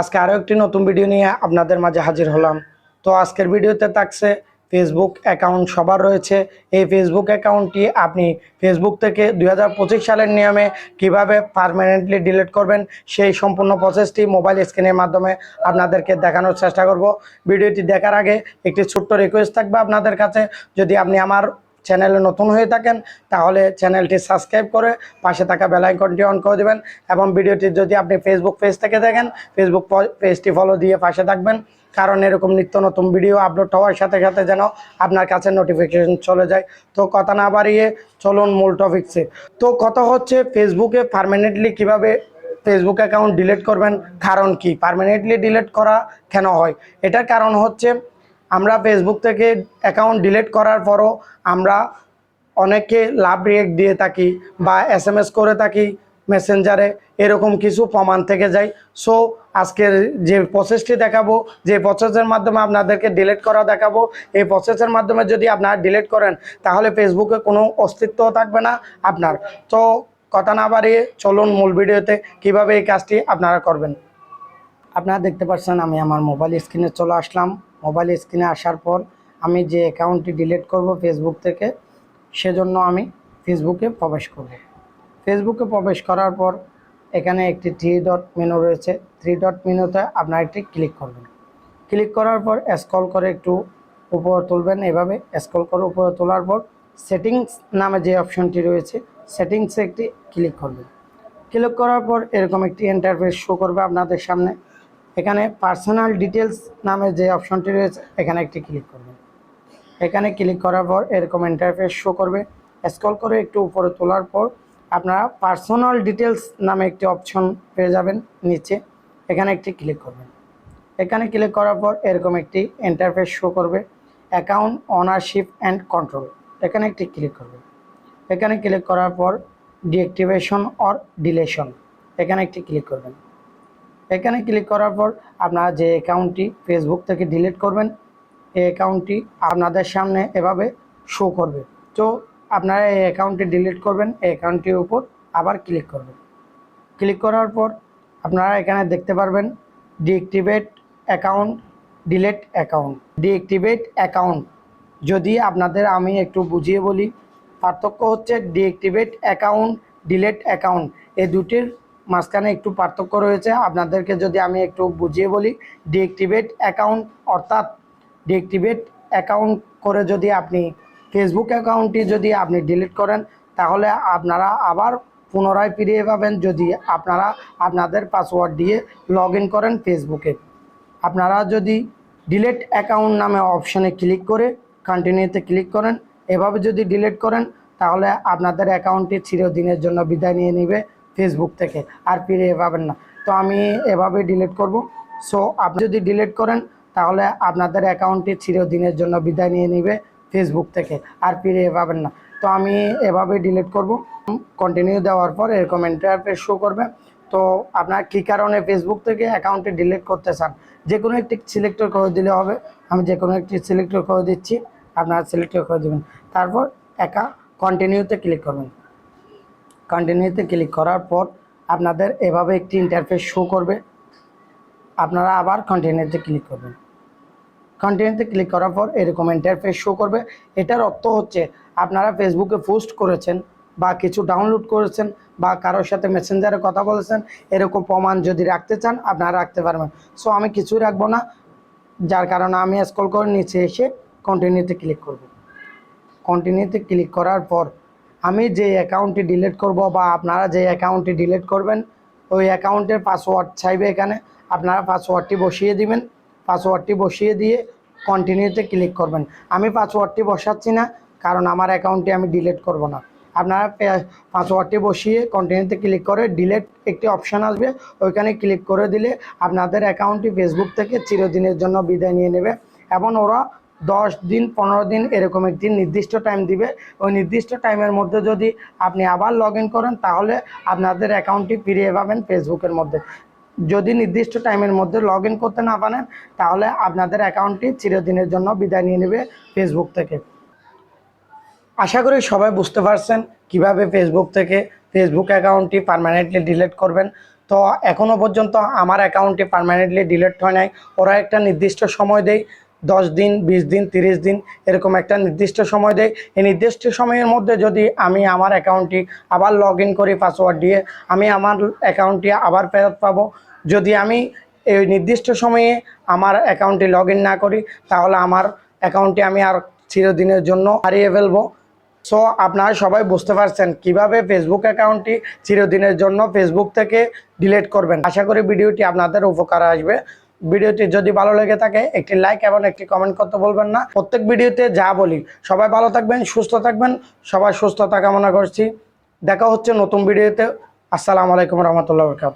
আজকে আরও একটি নতুন ভিডিও নিয়ে আপনাদের মাঝে হাজির হলাম। তো আজকের ভিডিওতে থাকছে ফেসবুক অ্যাকাউন্ট সবার রয়েছে। এই ফেসবুক অ্যাকাউন্টটি আপনি ফেসবুক থেকে দু হাজার পঁচিশ সালের নিয়মে কীভাবে পারমানেন্টলি ডিলিট করবেন, সেই সম্পূর্ণ প্রসেসটি মোবাইল স্ক্রিনের মাধ্যমে আপনাদেরকে দেখানোর চেষ্টা করব। ভিডিওটি দেখার আগে একটি ছোট্ট রিকোয়েস্ট থাকবে আপনাদের কাছে। যদি আপনি আমার চ্যানেলে নতুন হয়ে থাকেন, তাহলে চ্যানেলটি সাবস্ক্রাইব করে পাশে থাকা বেল আইকনটি অন করে দেবেন এবং ভিডিওটি যদি আপনি ফেসবুক পেজ থেকে দেখেন ফেসবুক পেজটি ফলো দিয়ে পাশে থাকবেন। কারণ এরকম নিত্য নতুন ভিডিও আপলোড হওয়ার সাথে সাথে যেন আপনার কাছে নোটিফিকেশন চলে যায়। তো কথা না বাড়িয়ে চলুন মূল টপিকসে তো কথা হচ্ছে ফেসবুকে পারমানেন্টলি কীভাবে ফেসবুক অ্যাকাউন্ট ডিলিট করবেন, কারণ কি? পারমানেন্টলি ডিলিট করা কেন হয়? এটার কারণ হচ্ছে আমরা ফেসবুক থেকে অ্যাকাউন্ট ডিলিট করার পরও আমরা অনেকে লাভ রিয়েক্ট দিয়ে থাকি বা এস করে থাকি মেসেঞ্জারে এরকম কিছু প্রমাণ থেকে যায়। সো আজকের যে প্রসেসটি দেখাবো, যে প্রসেসের মাধ্যমে আপনাদেরকে ডিলিট করা দেখাবো, এই প্রসেসের মাধ্যমে যদি আপনারা ডিলিট করেন, তাহলে ফেসবুকে কোনো অস্তিত্ব থাকবে না আপনার। তো, কথা না বাড়িয়ে চলুন মূল ভিডিওতে কীভাবে এই কাজটি আপনারা করবেন। আপনারা দেখতে পাচ্ছেন আমি আমার মোবাইল স্ক্রিনে চলে আসলাম। মোবাইল স্ক্রিনে আসার পর আমি যে অ্যাকাউন্টটি ডিলিট করব ফেসবুক থেকে, সেজন্য আমি ফেসবুকে প্রবেশ করব। ফেসবুকে প্রবেশ করার পর এখানে একটি থ্রি ডট মেনু রয়েছে। থ্রি ডট মেনুতে আপনার একটি ক্লিক করবেন। ক্লিক করার পর স্ক্রল করে একটু উপরে তুলবেন। এভাবে স্ক্রল করে উপরে তোলার পর সেটিংস নামে যে অপশনটি রয়েছে সেটিংসে একটি ক্লিক করবেন। ক্লিক করার পর এরকম একটি ইন্টারফেস শো করবে আপনাদের সামনে। এখানে পার্সোনাল ডিটেলস নামে যে অপশনটি রয়েছে, এখানে একটি ক্লিক করবেন। এখানে ক্লিক করার পর এরকম ইন্টারফেস শো করবে। স্ক্রল করে একটু উপরে তোলার পর আপনারা পার্সোনাল ডিটেলস নামে একটি অপশন পেয়ে যাবেন নিচে। এখানে একটি ক্লিক করবেন। এখানে ক্লিক করার পর এরকম একটি ইন্টারফেস শো করবে। অ্যাকাউন্ট অনারশিপ অ্যান্ড কন্ট্রোল এখানে একটি ক্লিক করবে এখানে ক্লিক করার পর ডিঅ্যাক্টিভেশন অর ডিলেশন এখানে একটি ক্লিক করবেন। এখানে ক্লিক করার পর আপনারা যে অ্যাকাউন্টটি ফেসবুক থেকে ডিলিট করবেন, এই অ্যাকাউন্টটি আপনাদের সামনে এভাবে শো করবে। তো আপনারা এই অ্যাকাউন্টটি ডিলিট করবেন, এই অ্যাকাউন্টটির উপর আবার ক্লিক করবেন। ক্লিক করার পর আপনারা এখানে দেখতে পারবেন deactivate account delete account deactivate account যদি আপনাদের আমি একটু বুঝিয়ে বলি, পার্থক্য হচ্ছে ডিঅ্যাক্টিভেট অ্যাকাউন্ট ডিলেট অ্যাকাউন্ট এই দুটির মাঝখানে একটু পার্থক্য রয়েছে। আপনাদেরকে যদি আমি একটু বুঝিয়ে বলি ডিঅ্যাক্টিভেট অ্যাকাউন্ট অর্থাৎ ডিঅ্যাক্টিভেট অ্যাকাউন্ট করে যদি আপনি ফেসবুক অ্যাকাউন্টটি যদি আপনি ডিলিট করেন, তাহলে আপনারা আবার পুনরায় ফিরিয়ে পাবেন যদি আপনারা আপনাদের পাসওয়ার্ড দিয়ে লগ করেন ফেসবুকে আপনারা যদি ডিলেট অ্যাকাউন্ট নামে অপশানে ক্লিক করে কন্টিনিউতে ক্লিক করেন, এভাবে যদি ডিলিট করেন, তাহলে আপনাদের অ্যাকাউন্টটি চিরদিনের জন্য বিদায় নিয়ে নেবে। ফেসবুক থেকে, আর ফিরিয়ে পাবেন না। তো আমি এভাবে ডিলিট করব। সো আপনি যদি ডিলিট করেন, তাহলে আপনাদের অ্যাকাউন্টটি চিরদিনের জন্য বিদায় নিয়ে নেবে ফেসবুক থেকে, আর ফিরিয়ে পাবেন না। তো আমি এভাবে ডিলিট করব। কন্টিনিউ দেওয়ার পর এরকম ইন্টারফেস শো করবে। তো আপনার কী কারণে ফেসবুক থেকে অ্যাকাউন্টটি ডিলিট করতে চান? যে কোনো একটি সিলেক্টর করে দিলে হবে। আমি যে কোনো একটি সিলেক্টর করে দিচ্ছি, আপনারা সিলেক্টর করে দেবেন। তারপর একা কন্টিনিউতে ক্লিক করবেন। কন্টিনিউতে ক্লিক করার পর আপনাদের এভাবে একটি ইন্টারফেস শো করবে। আপনারা আবার কন্টিনিউতে ক্লিক করবেন। কন্টিনিউতে ক্লিক করার পর এরকম ইন্টারফেস শো করবে। এটার অর্থ হচ্ছে আপনারা ফেসবুকে পোস্ট করেছেন বা কিছু ডাউনলোড করেছেন বা কারোর সাথে মেসেঞ্জারে কথা বলেছেন, এরকম প্রমাণ যদি রাখতে চান, আপনারা রাখতে পারবেন। সো আমি কিছুই রাখব না। যার কারণে আমি স্ক্রল করে নিচে এসে কন্টিনিউতে ক্লিক করব। কন্টিনিউতে ক্লিক করার পর আমি যে অ্যাকাউন্টটি ডিলিট করব বা আপনারা যে অ্যাকাউন্টটি ডিলিট করবেন, ওই অ্যাকাউন্টের পাসওয়ার্ড চাইবে এখানে। আপনারা পাসওয়ার্ডটি বসিয়ে দিবেন। পাসওয়ার্ডটি বসিয়ে দিয়ে কন্টিনিউতে ক্লিক করবেন। আমি পাসওয়ার্ডটি বসাচ্ছি না, কারণ আমার অ্যাকাউন্টটি আমি ডিলিট করব না। আপনারা পাসওয়ার্ডটি বসিয়ে কন্টিনিউতে ক্লিক করে ডিলেট একটি অপশান আসবে, ওইখানে ক্লিক করে দিলে আপনাদের অ্যাকাউন্টটি ফেসবুক থেকে চিরদিনের জন্য বিদায় নিয়ে নেবে। এবং ওরা দশ দিন, পনেরো দিন এরকম একটি নির্দিষ্ট টাইম দিবে। ওই নির্দিষ্ট টাইমের মধ্যে যদি আপনি আবার লগ করেন, তাহলে আপনাদের অ্যাকাউন্টটি ফিরিয়ে পাবেন ফেসবুকের মধ্যে। যদি নির্দিষ্ট টাইমের মধ্যে লগ করতে না পারেন, তাহলে আপনাদের অ্যাকাউন্টটি চিরদিনের জন্য বিদায় নিয়ে নেবে ফেসবুক থেকে। আশা করি সবাই বুঝতে পারছেন কীভাবে ফেসবুক থেকে ফেসবুক অ্যাকাউন্টটি পার্মানেন্টলি ডিলিট করবেন। তো এখনও পর্যন্ত আমার অ্যাকাউন্টটি পার্মানেন্টলি ডিলিট হয় নাই। ওরা একটা নির্দিষ্ট সময় দেয়। দশ দিন, বিশ দিন, তিরিশ দিন এরকম একটা নির্দিষ্ট সময় দেয়। এই নির্দিষ্ট সময়ের মধ্যে যদি আমি আমার অ্যাকাউন্টটি আবার লগ ইন করি পাসওয়ার্ড দিয়ে আমি আমার অ্যাকাউন্টটি আবার ফেরত পাবো। যদি আমি এই নির্দিষ্ট সময়ে আমার অ্যাকাউন্টটি লগ না করি, তাহলে আমার অ্যাকাউন্টটি আমি আর চিরদিনের জন্য হারিয়ে ফেলব। সো আপনারা সবাই বুঝতে পারছেন কীভাবে ফেসবুক অ্যাকাউন্টটি চিরদিনের জন্য ফেসবুক থেকে ডিলিট করবেন। আশা করি ভিডিওটি আপনাদের উপকার আসবে। ভিডিওটি যদি ভালো লেগে থাকে, একটি লাইক এবং একটি কমেন্ট করতে বলবেন না। প্রত্যেক ভিডিওতে যা বলি, সবাই ভালো থাকবেন, সুস্থ থাকবেন সবাই সুস্থতা কামনা করছি। দেখা হচ্ছে নতুন ভিডিওতে। আসসালামু আলাইকুম রহমতুল্লাহ বরকাত।